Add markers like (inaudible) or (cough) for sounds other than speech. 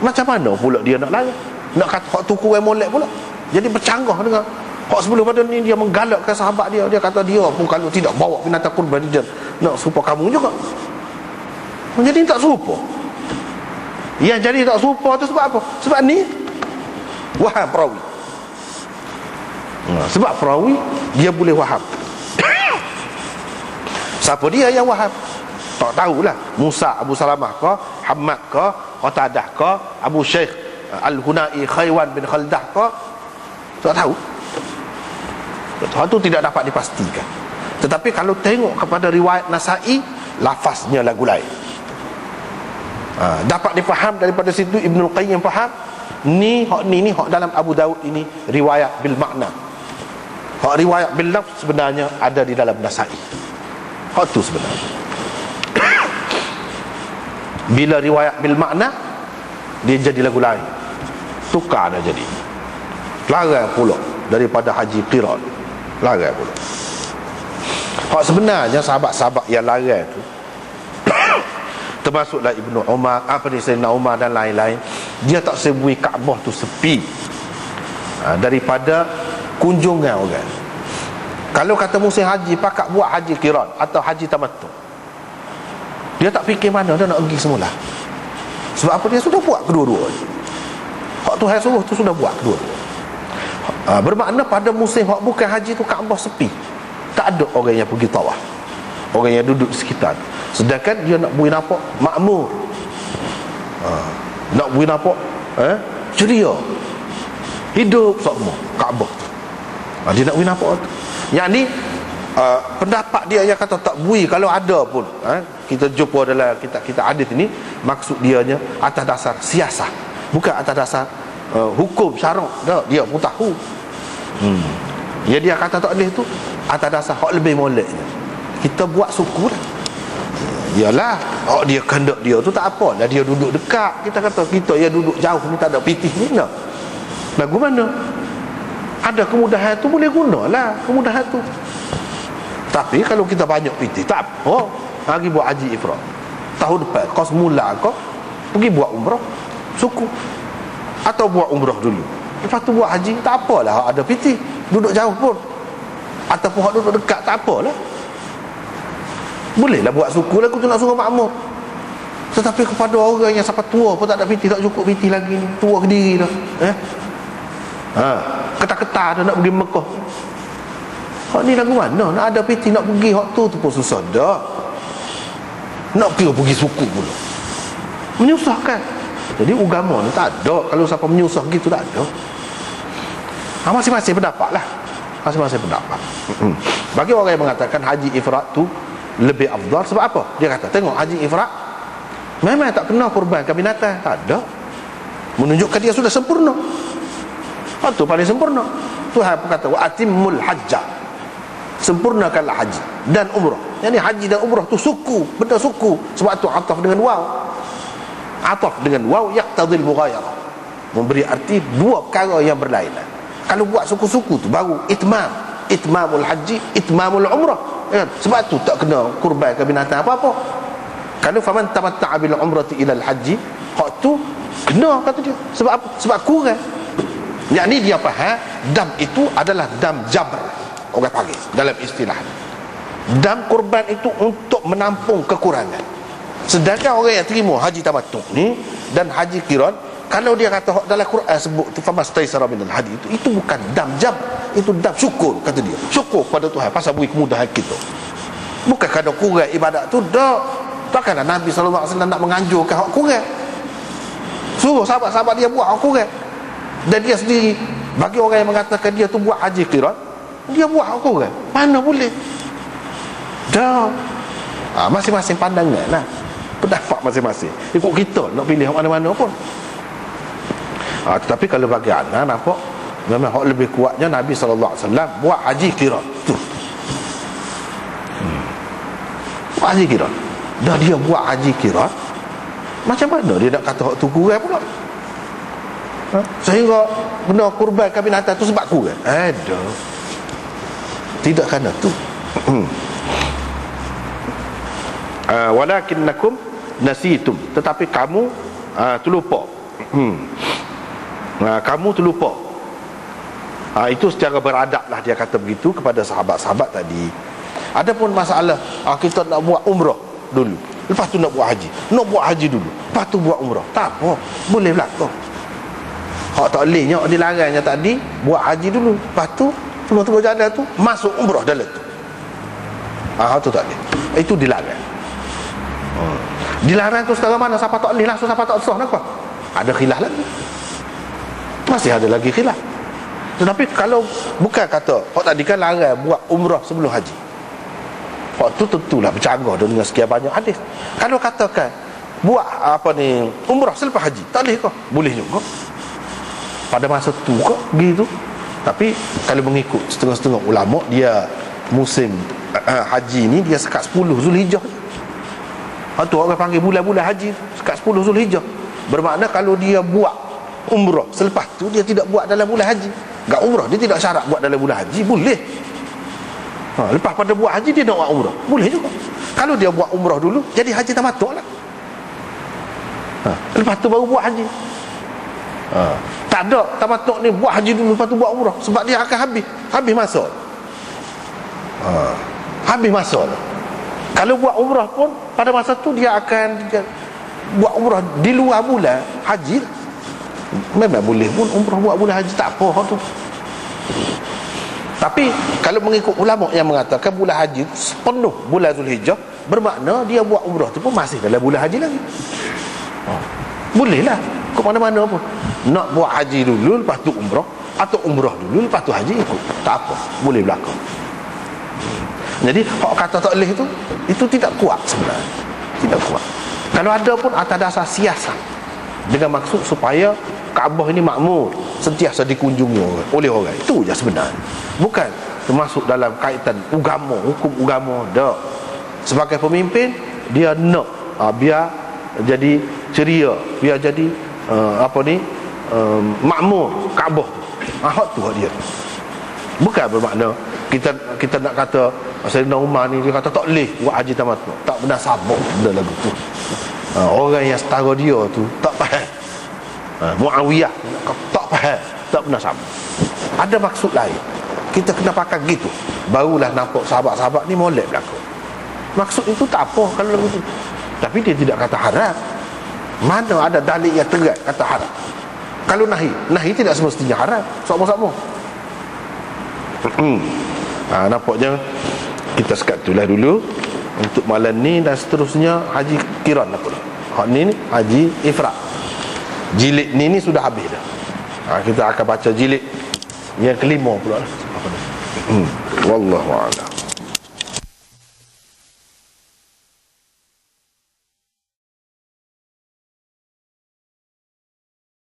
Macam mana pula dia nak layan Nak kata hak tu kurang molek pula? Jadi bercanggah dengan Hak sebelum pada ni dia menggalakkan sahabat dia. Dia kata dia pun kalau tidak bawa binatang kurban dia Nak serupa kamu juga. Jadi tak serupa? Yang jadi tak serupa tu sebab apa? Sebab ni? Wahab perawi. Sebab perawi Dia boleh wahab (coughs) Siapa dia yang wahab? Tak tahulah. Musa Abu Salamah ke Hamad ke Qatadah ke Abu Syekh Al-Hunai Khaywan bin Khaldah ke Tak tahu Hal itu tidak dapat dipastikan. Tetapi kalau tengok kepada riwayat Nasai Lafaznya lagu lain. Ha, Dapat dipaham daripada situ Ibn Qayyim faham Ni hak ni ni hak dalam Abu Daud ini Riwayat bil makna. Hak riwayat bil laf sebenarnya ada di dalam Nasai. Hak itu sebenarnya Bila riwayat bil makna Dia jadi lagu lain. Tukar dah jadi. Larang pula Daripada Haji Qiran. Larang pula. Hak sebenarnya sahabat-sahabat yang larang tu (coughs) termasuklah Ibnu Umar apa ni Sayyidina Umar dan lain-lain dia tak sebui Kaabah tu sepi. Ha, daripada kunjungan orang. Kalau kata musim haji pakak buat haji kiran atau haji tamattu dia tak fikir mana dia nak pergi semula. Sebab apa? Dia sudah buat kedua-dua. Hak Tuhan suruh tu sudah buat kedua-dua. Ha, Bermakna pada musim hak bukan haji tu Kaabah sepi. Tak ada orang yang pergi tawaf. Orang yang duduk sekitar. Sedangkan dia nak buih nampak makmur. Ha, Nak buih nampak eh, Ceria. Hidup semua Kaabah ha, Dia nak buih nampak tu. Yang ni uh, Pendapat dia yang kata tak buih Kalau ada pun. Eh, Kita jumpa dalam kita kita adit ini Maksud dia atas dasar siasah. Bukan atas dasar uh, hukum syarak. Dah dia pun tahu. Hmm. ya dia kata tak boleh tu atas dasar hak lebih molek kita buat lah Yalah Oh dia kendak dia tu tak apa. Lah Dia duduk dekat Kita kata kita yang duduk jauh ni Tak ada pitih ni nak. Lagu mana? Ada kemudahan tu boleh guna lah Kemudahan tu Tapi kalau kita banyak pitih Tak apa Lagi buat haji ifrat Tahun depan Kau semula kau Pergi buat umrah Suku. Atau buat umrah dulu. Lepas tu buat haji tak apalah ada piti. Duduk jauh pun. Ataupun hak duduk dekat tak apalah. Bolehlah buat suku lah tu nak suruh makmur. Tetapi kepada orang yang sampai tua pun tak ada piti tak cukup piti lagi. Tua ke diri dah eh? ha. ketak-ketak dah nak pergi Mekah hak ni lagu mana? Nak ada piti nak pergi hak tu tu pun susah dah. Nak pergi pergi suku pula. Menyusahkan. Jadi agama ni tak ada. Kalau siapa menyusah gitu tak ada. Ha, Masing-masing pendapat lah. Masing-masing pendapat. Bagi orang yang mengatakan Haji Ifrat tu Lebih afdal Sebab apa? Dia kata Tengok Haji Ifrat Memang tak kena kurban ke binatang. Tak ada. Menunjukkan dia sudah sempurna. Itu paling sempurna. Tuhan pun kata Wa atimul hajjah Sempurnakanlah haji Dan umrah. Yang ni haji dan umrah tu suku Benda suku. Sebab tu ataf dengan waw. Ataf dengan waw yaqtadil mughayarah memberi arti dua perkara yang berlainan. Kalau buat suku-suku tu baru itmam. Itmamul haji itmamul umrah. Ya, sebab tu tak kena kurban ke binatang apa-apa. Kalau faman tamatta'a bil umrati ila al haji hak tu kena kata dia. Sebab apa? Sebab kurang. Yang ni dia faham dam itu adalah dam jabr orang panggil dalam istilah dam kurban itu untuk menampung kekurangan. Sedangkan orang yang terima haji tamattu ni dan haji kiran kalau dia kata dalam Quran sebut tu famastaisara minal hadi itu itu bukan dam jam. Itu dam syukur kata dia. Syukur pada Tuhan. Pasal beri kemudahan kita. Bukan kerana kurang ibadat tu dah. Takkan Nabi SAW nak menganjurkan hak kurang. Suruh sahabat-sahabat dia buat hak kurang. Dan dia sendiri. Bagi orang yang mengatakan dia tu buat haji kiran dia buat hak kurang mana boleh? Dah. Ha, masing-masing pandangan lah. Pendapat masing-masing. Ikut kita nak pilih mana-mana pun. Ha, tetapi kalau bagi anak nampak? Memang hak lebih kuatnya Nabi SAW buat haji kira. Tu. Hmm. haji kira. Dah dia buat haji kira macam mana dia nak kata hak tu kurang pula? Ha? sehingga benda kurban binatang tu sebab kurang ada tidak kerana tu uh, walakinnakum nasitum. Tetapi kamu uh, terlupa. Hmm. nah, kamu terlupa. Ha, itu secara beradab lah dia kata begitu kepada sahabat-sahabat tadi. Adapun masalah ha, kita nak buat umrah dulu. Lepas tu nak buat haji. Nak buat haji dulu. Lepas tu buat umrah. Tak apa. Boleh berlaku hak tak bolehnya dilarangnya tadi buat haji dulu. Lepas tu tengah-tengah jalan tu masuk umrah dalam tu ah tu tak boleh itu dilarang hmm. dilarang tu sekarang mana siapa tak boleh langsung siapa tak sah nak ada khilaf lagi masih ada lagi khilaf tetapi kalau bukan kata hak tadi kan larang buat umrah sebelum haji Waktu tu tentulah bercanggah dengan sekian banyak hadis. Kalau katakan buat apa ni umrah selepas haji, tak boleh kau? Boleh juga. Pada masa tu kok gitu. Tapi kalau mengikut setengah-setengah ulama dia musim uh, haji ni dia sekat 10 Zulhijjah. Ha tu orang panggil bulan-bulan haji sekat 10 Zulhijjah. Bermakna kalau dia buat umrah selepas tu dia tidak buat dalam bulan haji. Gak umrah dia tidak syarat buat dalam bulan haji, boleh ha, Lepas pada buat haji dia nak buat umrah Boleh juga Kalau dia buat umrah dulu Jadi haji tamatuk lah ha, Lepas tu baru buat haji ha, Tak ada. Tamatuk ni Buat haji dulu Lepas tu buat umrah. Sebab dia akan habis. Habis masa ha, Habis masa Kalau buat umrah pun Pada masa tu dia akan Buat umrah di luar bulan Haji. Memang boleh pun Umrah buat bulan haji. Tak apa tu. Tapi kalau mengikut ulama yang mengatakan bulan haji sepenuh bulan Zulhijjah bermakna dia buat umrah tu pun masih dalam bulan haji lagi. Ha. Boleh lah ke mana-mana pun. Nak buat haji dulu lepas tu umrah atau umrah dulu lepas tu haji ikut. Tak apa, boleh berlaku. Jadi hak kata tak boleh tu itu tidak kuat sebenarnya. Tidak kuat. Kalau ada pun atas dasar siasat dengan maksud supaya Kaabah ini makmur sentiasa dikunjungi oleh orang itu je sebenarnya bukan termasuk dalam kaitan agama hukum agama dak sebagai pemimpin dia nak uh, biar jadi ceria biar jadi uh, apa ni? Uh, makmur Kaabah. Ah tu dia. Bukan bermakna kita kita nak kata Sayyidina Umar ni dia kata tak boleh buat haji tamat tak benar sabuk benda lagu tu. Uh, orang yang setara dia tu tak faham ha, Muawiyah tak faham tak pernah sama ada maksud lain. Kita kena pakai gitu. Barulah nampak sahabat-sahabat ni molek berlaku maksud itu tak apa kalau lagu tu. Tapi dia tidak kata haram mana ada dalil yang tegas kata haram? Kalau nahi nahi tidak semestinya haram. Sama-sama hmm. ha, nampaknya kita sekat itulah dulu. Untuk malam ni dan seterusnya haji kiran apa hak ni haji ifrat jilid ni ni sudah habis dah. Ha, kita akan baca jilid yang kelima pula. Hmm. wallahu a'lam